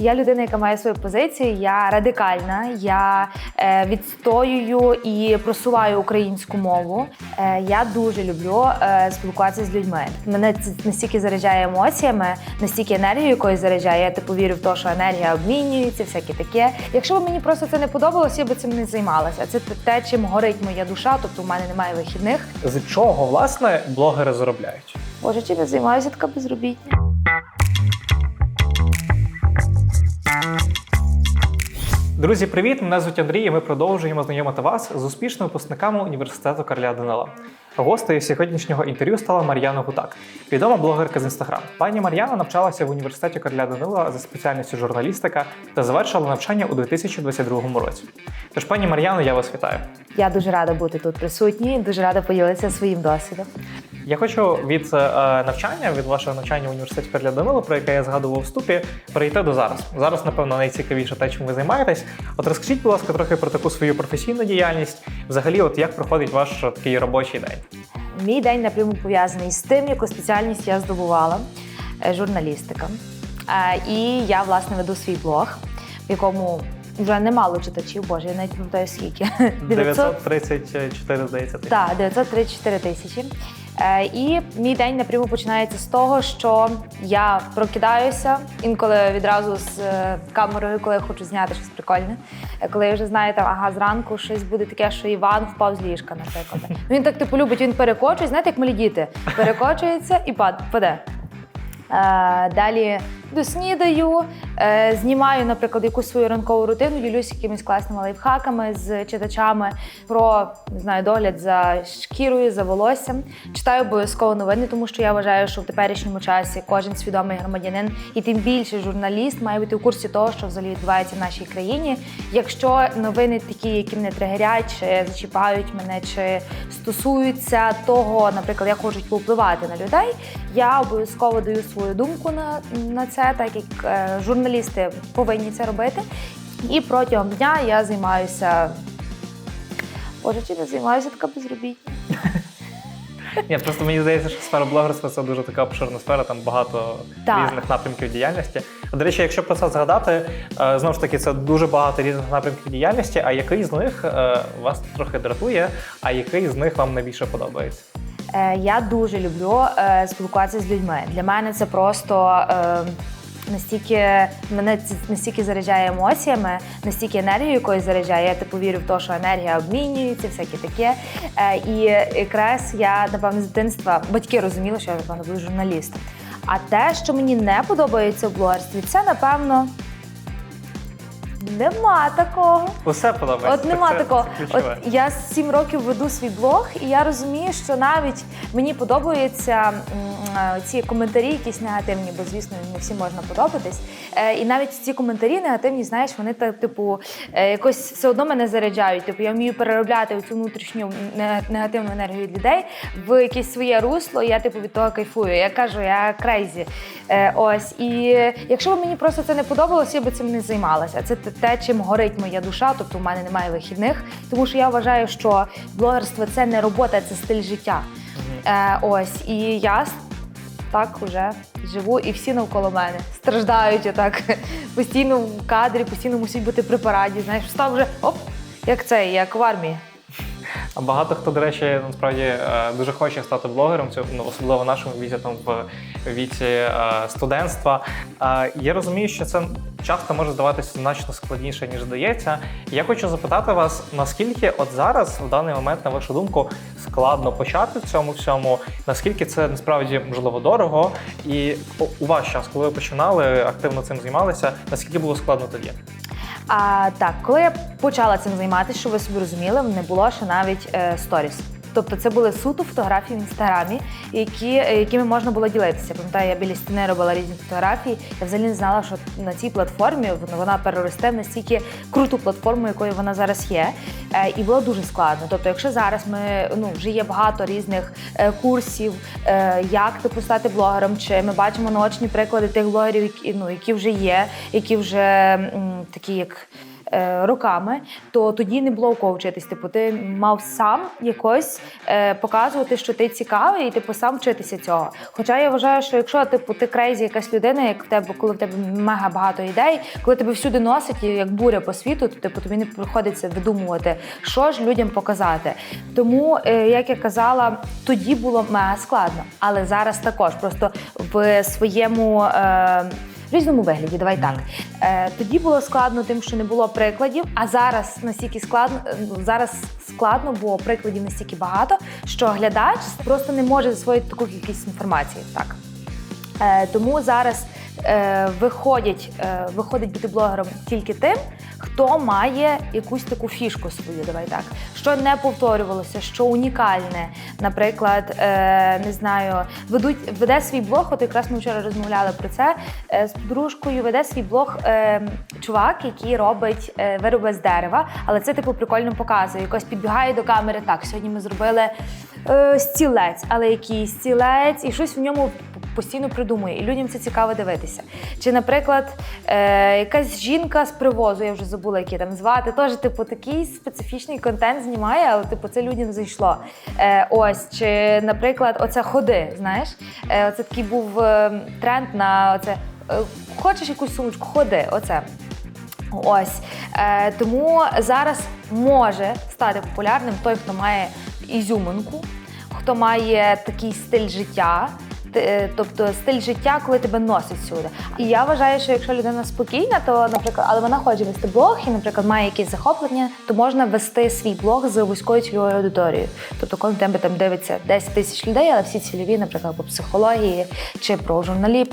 Я людина, яка має свою позицію. Я радикальна. Я е, відстоюю і просуваю українську мову. Е, я дуже люблю е, спілкуватися з людьми. Мене це настільки заряджає емоціями, настільки енергією якоюсь заряджає. Я типу вірю в те, що енергія обмінюється, всяке таке. Якщо б мені просто це не подобалося, я би цим не займалася. Це те, чим горить моя душа. Тобто, в мене немає вихідних. З чого власне блогери заробляють? Боже, чим я займаюся така безробітня? Друзі, привіт! Мене звуть Андрій. і Ми продовжуємо знайомити вас з успішними випускниками університету Карля Данила. Гостею сьогоднішнього інтерв'ю стала Мар'яна Гутак, відома блогерка з інстаграм. Пані Мар'яна навчалася в університеті Карля Данила за спеціальністю журналістика та завершила навчання у 2022 році. Тож, пані Мар'яно, я вас вітаю. Я дуже рада бути тут присутній, дуже рада поділитися своїм досвідом. Я хочу від е, навчання, від вашого навчання в університеті Карля Данила, про яке я згадував у вступі, перейти до зараз. Зараз, напевно, найцікавіше те, чим ви займаєтесь. От розкажіть, будь ласка, трохи про таку свою професійну діяльність. Взагалі, от як проходить ваш е, такий робочий день? Мій день напряму пов'язаний з тим, яку спеціальність я здобувала е, журналістика. І я власне веду свій блог, в якому вже немало читачів, боже, я навіть не пам'ятаю скільки. 934, здається. тисяч. Так, 934 тисячі. Е, І мій день напряму починається з того, що я прокидаюся інколи відразу з е, камерою, коли я хочу зняти щось прикольне. Е, Коли я вже знаю, там, ага, зранку щось буде таке, що Іван впав з ліжка, наприклад. Ну, Він так типу любить, він перекочує, знаєте, як малі діти. Перекочується і пад, паде. Далі доснідаю, знімаю, наприклад, якусь свою ранкову рутину, ділюсь якимись класними лайфхаками з читачами про не знаю, догляд за шкірою, за волоссям. Читаю обов'язково новини, тому що я вважаю, що в теперішньому часі кожен свідомий громадянин і тим більше журналіст має бути у курсі того, що взагалі відбувається в нашій країні. Якщо новини такі, які мене тригерять, чи зачіпають мене, чи стосуються того, наприклад, як хочуть повпливати на людей, я обов'язково даю свою думку на, на це, так як е, журналісти повинні це робити. І протягом дня я займаюся. Боже, чи не займаюся така безробітня? Ні, просто мені здається, що сфера блогерства це дуже така обширна сфера, там багато Так. різних напрямків діяльності. До речі, якщо про це згадати, е, знову ж таки, це дуже багато різних напрямків діяльності. А який з них е, вас трохи дратує, а який з них вам найбільше подобається? Е, Я дуже люблю спілкуватися з людьми. Для мене це просто настільки мене настільки заряджає емоціями, настільки енергією якою заряджає. Я типу вірю в те, що енергія обмінюється, всяке таке. Е, І якраз я напевно з дитинства батьки розуміли, що я напевно буду журналістом. А те, що мені не подобається в блогерстві, це напевно. Нема такого. Усе подобається. От нема це, такого. Це От я з сім років веду свій блог, і я розумію, що навіть мені подобаються м, е, ці коментарі, якісь негативні, бо звісно не всім можна подобатись. Е, І навіть ці коментарі негативні, знаєш, вони так, типу, е, якось все одно мене заряджають. Типу, я вмію переробляти цю внутрішню негативну енергію людей в якесь своє русло. І я типу від того кайфую. Я кажу, я крейзі. Е, Ось і якщо б мені просто це не подобалося, я би цим не займалася. Це те- чим горить моя душа. Тобто, в мене немає вихідних, тому що я вважаю, що блогерство це не робота, це стиль життя. Е, ось і я так уже живу, і всі навколо мене страждають отак постійно в кадрі, постійно мусять бути при параді. Знаєш, став вже оп, як це, як в армії. Багато хто, до речі, насправді е, дуже хоче стати блогером, ну, особливо в нашому віці, там в віці е, студентства. Я розумію, що це часто може здаватися значно складніше, ніж здається. Я хочу запитати вас, наскільки от зараз, в даний момент, на вашу думку, складно почати в цьому всьому, наскільки це насправді можливо дорого, і у- ваш час, коли ви починали активно цим займалися, наскільки було складно тоді? А так, коли я почала цим займатися, щоб ви собі розуміли, не було ще навіть е, сторіс. Тобто це були суто фотографії в інстаграмі, які, якими можна було ділитися. Пам'ятаю, я біля стіни робила різні фотографії. Я взагалі не знала, що на цій платформі вона- вона переросте в настільки круту платформу, якою вона зараз є. Е, І було дуже складно. Тобто, якщо зараз ми ну вже є багато різних е, курсів, е, як типу стати блогером, чи ми бачимо наочні приклади тих блогерів, які ну які вже є, які вже такі як. Е, роками, то тоді не було у кого вчитись. Типу, ти мав сам якось е, показувати, що ти цікавий, і типу сам вчитися цього. Хоча я вважаю, що якщо типу ти крейзі якась людина, як в тебе, коли в тебе мега багато ідей, коли тебе всюди носить як буря по світу, то типу тобі не приходиться видумувати, що ж людям показати. Тому, е, як я казала, тоді було мега складно, але зараз також просто в своєму. Е, в різному вигляді, давай так. Е, тоді було складно тим, що не було прикладів, а зараз настільки складно, е, зараз складно, бо прикладів настільки багато, що глядач просто не може засвоїти таку кількість інформації. Так. Е, тому зараз виходять, е, виходить бути блогером тільки тим, хто має якусь таку фішку свою, давай так, що не повторювалося, що унікальне. Наприклад, е, не знаю, ведуть, веде свій блог, от якраз ми вчора розмовляли про це е, з подружкою, веде свій блог е, чувак, який робить е, вироби з дерева, але це типу прикольно показує. Якось підбігає до камери. Так, сьогодні ми зробили е, стілець, але який стілець, і щось в ньому постійно придумує, і людям це цікаво дивитися. Чи, наприклад, е, якась жінка з привозу, я вже забула, як її там звати, теж типу такий специфічний контент знімає, але типу це людям зайшло. Е, ось, чи, наприклад, оце ходи. Знаєш, е, оце такий був е, тренд на оце. е, Хочеш якусь сумочку, ходи, оце. Ось е, тому зараз може стати популярним той, хто має ізюминку, хто має такий стиль життя. Е, Тобто стиль життя, коли тебе носить сюди. І я вважаю, що якщо людина спокійна, то, наприклад, але вона хоче вести блог і, наприклад, має якісь захоплення, то можна вести свій блог з вузькою цільовою аудиторією. Тобто, коли тебе там дивиться 10 тисяч людей, але всі цільові, наприклад, по психології, чи про журналі,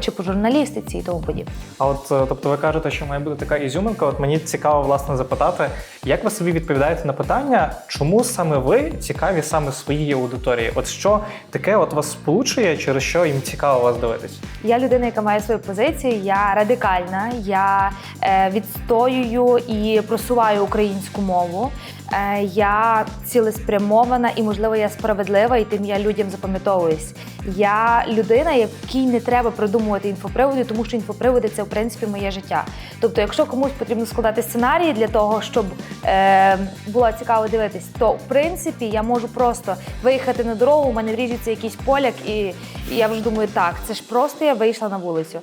чи по журналістиці і тому подібне. А от е, тобто ви кажете, що має бути така ізюминка. От мені цікаво власне запитати, як ви собі відповідаєте на питання, чому саме ви цікаві саме своїй аудиторії? От що таке от вас сполучує, через що їм цікаво вас дивитись? Я людина, яка має свою позицію. Я радикальна. Я е, відстоюю і просуваю українську мову. Е, я цілеспрямована і, можливо, я справедлива, і тим я людям запам'ятовуюсь. Я людина, якій не треба продумувати інфоприводи, тому що інфоприводи це в принципі моє життя. Тобто, якщо комусь потрібно складати сценарії для того, щоб е, було цікаво дивитись, то в принципі я можу просто виїхати на дорогу, у мене вріжеться якийсь поляк, і, і я вже думаю, так, це ж просто я вийшла на вулицю.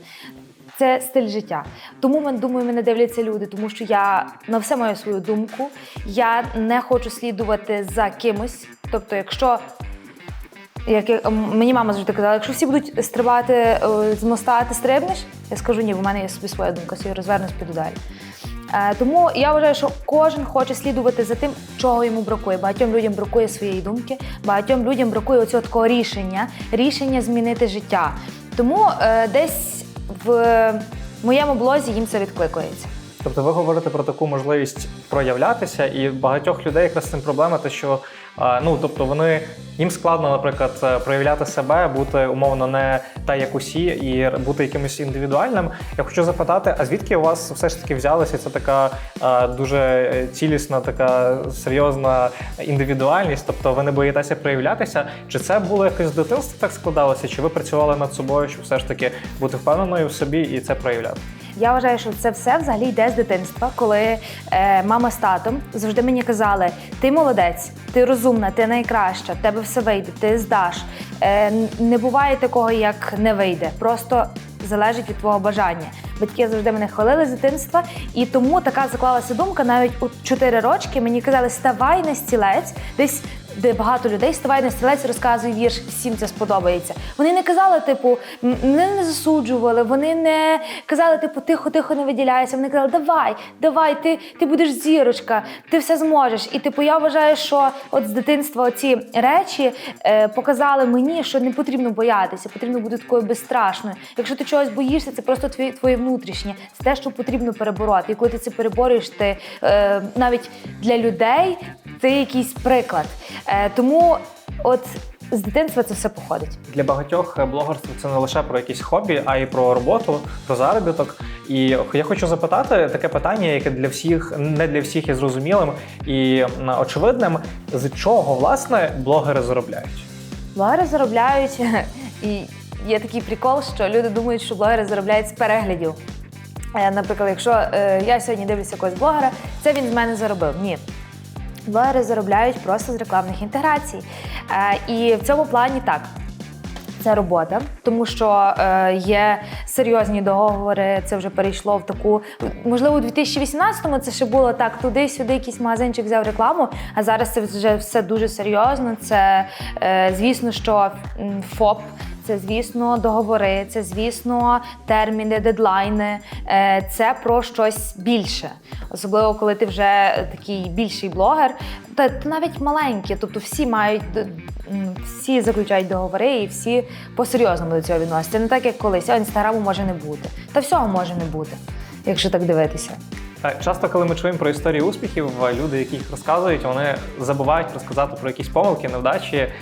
Це стиль життя. Тому мен- думаю, мене дивляться люди, тому що я на все маю свою думку. Я не хочу слідувати за кимось. Тобто, якщо як мені мама завжди казала, якщо всі будуть стрибати е, з моста, ти стрибнеш? Я скажу ні, в мене є собі своя думка, собі розвернусь, піду далі. Е, тому я вважаю, що кожен хоче слідувати за тим, чого йому бракує. Багатьом людям бракує своєї думки, багатьом людям бракує оцього такого рішення, рішення змінити життя. Тому е, десь в моєму блозі їм це відкликується. Тобто ви говорите про таку можливість проявлятися, і багатьох людей якраз цим проблема, те, що ну тобто вони їм складно, наприклад, е, проявляти себе, бути умовно не та як усі, і бути якимось індивідуальним. Я хочу запитати, а звідки у вас все ж таки взялася ця така дуже цілісна, така серйозна індивідуальність? Тобто ви не боїтеся проявлятися? Чи це було якось з дитинства так складалося? Чи ви працювали над собою, щоб все ж таки бути впевненою в собі і це проявляти? Я вважаю, що це все взагалі йде з дитинства, коли е, мама з татом завжди мені казали: ти молодець, ти розумна, ти найкраща, тебе все вийде, ти здаш. Е, не буває такого, як не вийде. Просто залежить від твого бажання. Батьки завжди мене хвалили з дитинства, і тому така заклалася думка. Навіть у 4 рочки мені казали, ставай на стілець, десь де багато людей ставай на стілець, розказуй вірш, всім це сподобається. Вони не казали, типу, мене не засуджували, вони не казали, типу, тихо, тихо, не виділяйся. Вони казали, давай, давай, ти, ти будеш зірочка, ти все зможеш. І типу, я вважаю, що от з дитинства ці речі е, показали мені, що не потрібно боятися, потрібно бути такою безстрашною. Якщо ти чогось боїшся, це просто твоє, твоє внутрішнє, це те, що потрібно перебороти. І коли ти це переборюєш, ти е, навіть для людей ти якийсь приклад. Е, тому от з дитинства це все походить. Для багатьох е, блогерство це не лише про якісь хобі, а й про роботу, про заробіток. І я хочу запитати таке питання, яке для всіх не для всіх є зрозумілим і очевидним. З чого власне блогери заробляють? Блогери заробляють, і є такий прикол, що люди думають, що блогери заробляють з переглядів. Е, Наприклад, якщо я сьогодні дивлюся якогось блогера, це він з мене заробив. Ні. Блогери заробляють просто з рекламних інтеграцій. Е, і в цьому плані так. Це робота, тому що е, є серйозні договори. Це вже перейшло в таку. Можливо, у 2018-му це ще було так: туди-сюди якийсь магазинчик взяв рекламу. А зараз це вже все дуже серйозно. Це е, звісно, що ФОП. Це, звісно, договори, це, звісно, терміни, дедлайни. Е, Це про щось більше. Особливо, коли ти вже такий більший блогер, та, навіть маленькі. Тобто всі мають всі заключають договори і всі по-серйозному до цього відносяться. Не так, як колись, а інстаграму може не бути. Та всього може не бути, якщо так дивитися. Е, Часто, коли ми чуємо про історії успіхів, е, люди, які їх розказують, вони забувають розказати про якісь помилки, невдачі, е,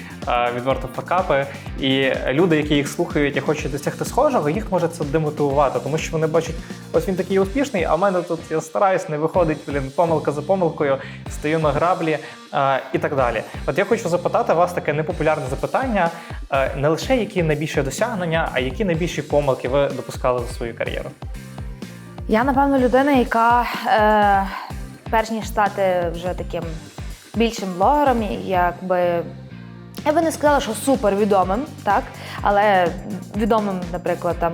відверто факапи. І люди, які їх слухають і хочуть досягти схожого, їх може це демотивувати, тому що вони бачать, ось він такий успішний, а в мене тут я стараюсь, не виходить, блін, помилка за помилкою, стою на граблі і так далі. От я хочу запитати вас таке непопулярне запитання: не лише які найбільші досягнення, а які найбільші помилки ви допускали за свою кар'єру. Я, напевно, людина, яка е, перш ніж стати вже таким більшим блогером, якби. Я би не сказала, що супер відомим, так? Але відомим, наприклад, там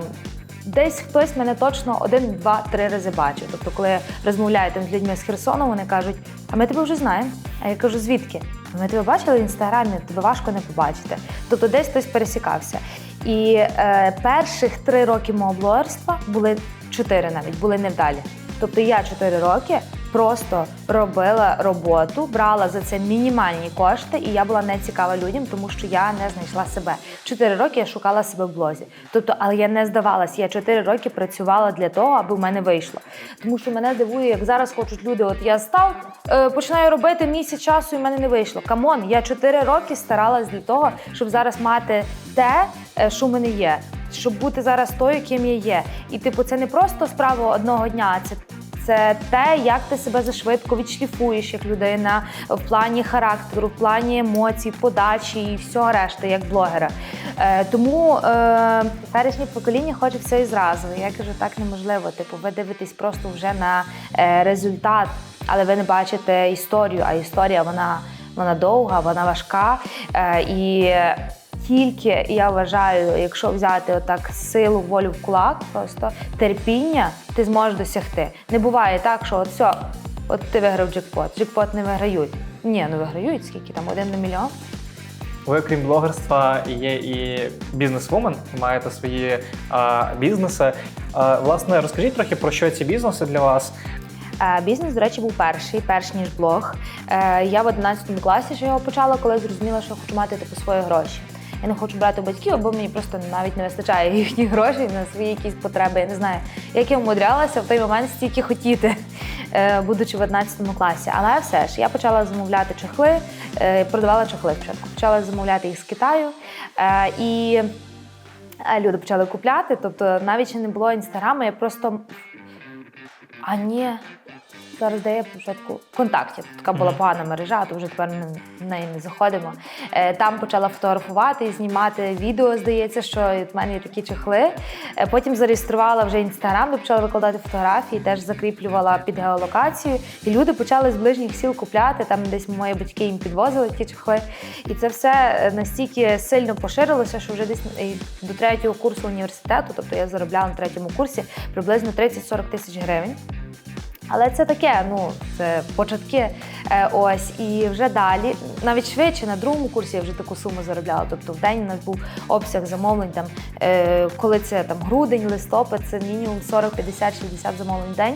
десь хтось мене точно один, два, три рази бачив. Тобто, коли я розмовляю там з людьми з Херсону, вони кажуть, а ми тебе вже знаємо. А я кажу, звідки? «А Ми тебе бачили в інстаграмі, тебе важко не побачити. Тобто десь хтось пересікався. І е, перших три роки мого блогерства були чотири навіть були невдалі. Тобто я чотири роки просто робила роботу, брала за це мінімальні кошти, і я була не цікава людям, тому що я не знайшла себе. Чотири роки я шукала себе в блозі. Тобто, але я не здавалась. Я чотири роки працювала для того, аби в мене вийшло. Тому що мене дивує, як зараз хочуть люди. От я став, е, починаю робити місяць часу, і в мене не вийшло. Камон, я чотири роки старалась для того, щоб зараз мати те, е, що в мене є. Щоб бути зараз тою, ким я є. І типу, це не просто справа одного дня, це це те, як ти себе зашвидко відшліфуєш як людина в плані характеру, в плані емоцій, подачі і всього решти, як блогера. Е, тому е, теперішнє покоління хоче все і зразу. Я кажу, так неможливо. Типу, ви дивитесь просто вже на е, результат, але ви не бачите історію. А історія вона, вона довга, вона важка. Е, і тільки я вважаю, якщо взяти отак силу, волю в кулак, просто терпіння, ти зможеш досягти. Не буває так, що от все, от ти виграв джекпот. Джекпот не виграють. Ні, ну виграють скільки там один на мільйон. Ви, крім блогерства, є і бізнес-вумен, маєте свої а, бізнеси. А, власне, розкажіть трохи про що ці бізнеси для вас. Е, Бізнес, до речі, був перший, перш ніж блог. Е, Я в 11 класі ще його почала, коли зрозуміла, що хочу мати типу свої гроші. Я не хочу брати батьків, бо мені просто навіть не вистачає їхніх грошей на свої якісь потреби. Я не знаю, як я умудрялася в той момент стільки хотіти, е, будучи в 11 класі. Але все ж я почала замовляти чехли, е, продавала чехли спочатку. Почала замовляти їх з Китаю. Е, І люди почали купляти. Тобто навіть ще не було інстаграму, я просто а ні. Зараз дає початку ВКонтакті. Така була погана мережа, а то вже тепер в неї не заходимо. Е, Там почала фотографувати і знімати відео. Здається, що в мене є такі чехли. Е, Потім зареєструвала вже інстаграм, де почала викладати фотографії, теж закріплювала під геолокацію. І люди почали з ближніх сіл купляти. Там десь мої батьки їм підвозили ті чехли. І це все е, настільки сильно поширилося, що вже десь до третього курсу університету, тобто я заробляла на третьому курсі приблизно 30-40 тисяч гривень. Але це таке, ну це початки. Е, ось і вже далі, навіть швидше на другому курсі я вже таку суму заробляла. Тобто в день у нас був обсяг замовлень. Там е, коли це там грудень, листопад, це мінімум 40, 50, 60 замовлень в день.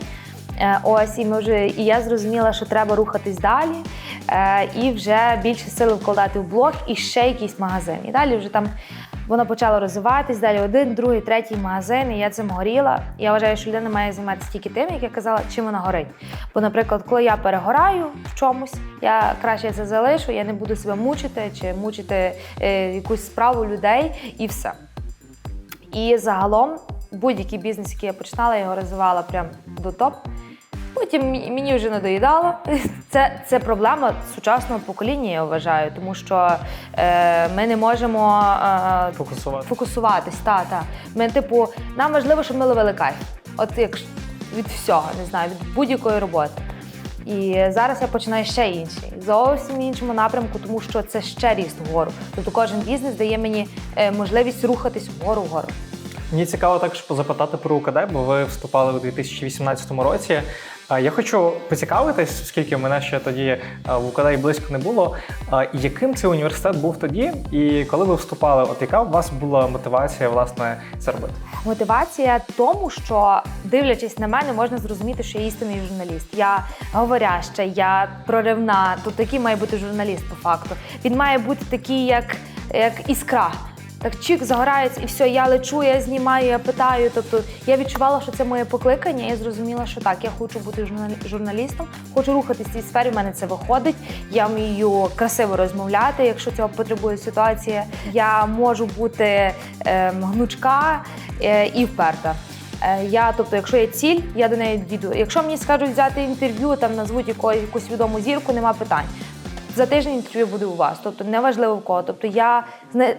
Е, Ось і ми вже і я зрозуміла, що треба рухатись далі, і вже більше сили вкладати в блог і ще якийсь магазин. І далі вже там воно почало розвиватись. Далі один, другий, третій магазин. І я цим горіла. Я вважаю, що людина має займатися тільки тим, як я казала, чим вона горить. Бо, наприклад, коли я перегораю в чомусь, я краще це залишу, я не буду себе мучити чи мучити е, якусь справу людей і все. І загалом будь-який бізнес, який я починала, я його розвивала прям до топ. Потім мені вже надоїдало. Це, це проблема сучасного покоління, я вважаю, тому що е, ми не можемо е, Фокусувати. фокусуватись. Та, та. Ми, типу, нам важливо, щоб ми ловили кайф. От як від всього, не знаю, від будь-якої роботи. І зараз я починаю ще інший, зовсім іншому напрямку, тому що це ще ріст вгору. Тобто кожен бізнес дає мені е, можливість рухатись вгору вгору. Мені цікаво також позапитати про УКД, бо ви вступали у 2018 році. Я хочу поцікавитись, оскільки мене ще тоді в УКД і близько не було. Яким цей університет був тоді, і коли ви вступали, от яка у вас була мотивація власне це робити? Мотивація тому, що дивлячись на мене, можна зрозуміти, що я істинний журналіст. Я говоряща, я проривна. Тобто який має бути журналіст по факту. Він має бути такий, як, як іскра. Так чик загорається, і все, я лечу, я знімаю, я питаю. Тобто я відчувала, що це моє покликання. і Я зрозуміла, що так, я хочу бути журналі- журналістом, хочу рухатись в цій сфері. в мене це виходить. Я вмію красиво розмовляти, якщо цього потребує ситуація. Я можу бути ем, гнучка е, і вперта. Е, Я, тобто, якщо є ціль, я до неї дійду. Якщо мені скажуть взяти інтерв'ю, там назвуть якусь відому зірку, нема питань. За тиждень інтерв'ю буде у вас, тобто неважливо в кого. Тобто я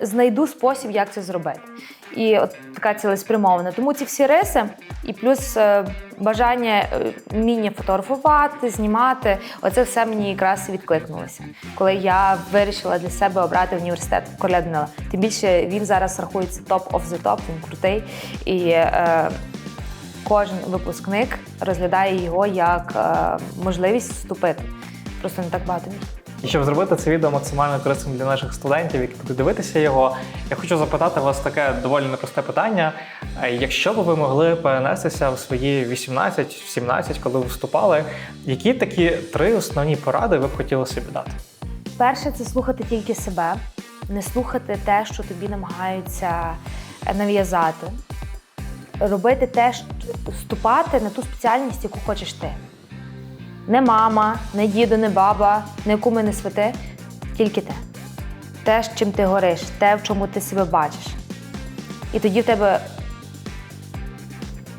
знайду спосіб, як це зробити. І от така цілеспрямована. Тому ці всі риси, і плюс е, бажання е, вміння фотографувати, знімати, оце все мені якраз відкликнулося, коли я вирішила для себе обрати університет Короля Данила. Тим більше він зараз рахується топ of the top, він крутий. І е, кожен випускник розглядає його як е, можливість вступити. Просто не так багато місць. І щоб зробити це відео максимально корисним для наших студентів, які будуть дивитися його, я хочу запитати вас таке доволі непросте питання. Е, Якщо б ви могли перенестися в свої 18-17, коли ви вступали, які такі три основні поради ви б хотіли собі дати? Перше це слухати тільки себе, не слухати те, що тобі намагаються е, нав'язати. Робити те, вступати на ту спеціальність, яку хочеш ти. Не мама, не дідо, не баба, не куми, не святи, тільки те. Те, з чим ти гориш, те, в чому ти себе бачиш. І тоді в тебе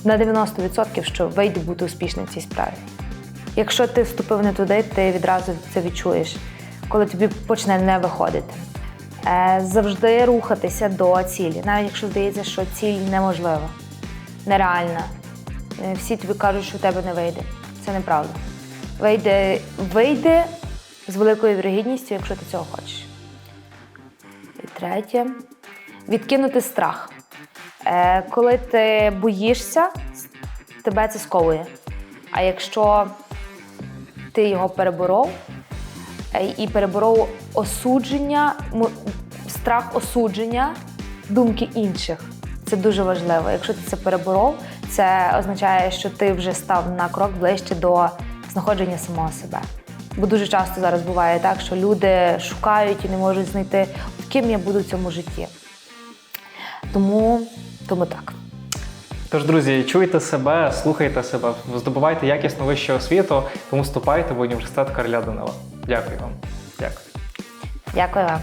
на 90% що вийде бути успішним в цій справі. Якщо ти вступив не туди, ти відразу це відчуєш, коли тобі почне не виходити. Е, завжди рухатися до цілі, навіть якщо здається, що ціль неможлива, нереальна. Е, всі тобі кажуть, що в тебе не вийде. Це неправда. Вийде, вийде з великою вірогідністю, якщо ти цього хочеш. І третє відкинути страх. Е, коли ти боїшся, тебе це сковує. А якщо ти його переборов е, і переборов осудження, страх осудження думки інших. Це дуже важливо. Якщо ти це переборов, це означає, що ти вже став на крок ближче до знаходження самого себе. Бо дуже часто зараз буває так, що люди шукають і не можуть знайти, «От ким я буду в цьому житті. Тому, тому так. Тож, друзі, чуйте себе, слухайте себе, здобувайте якісну вищу освіту, тому вступайте в університет Короля Данила. Дякую вам. Дякую. Дякую вам.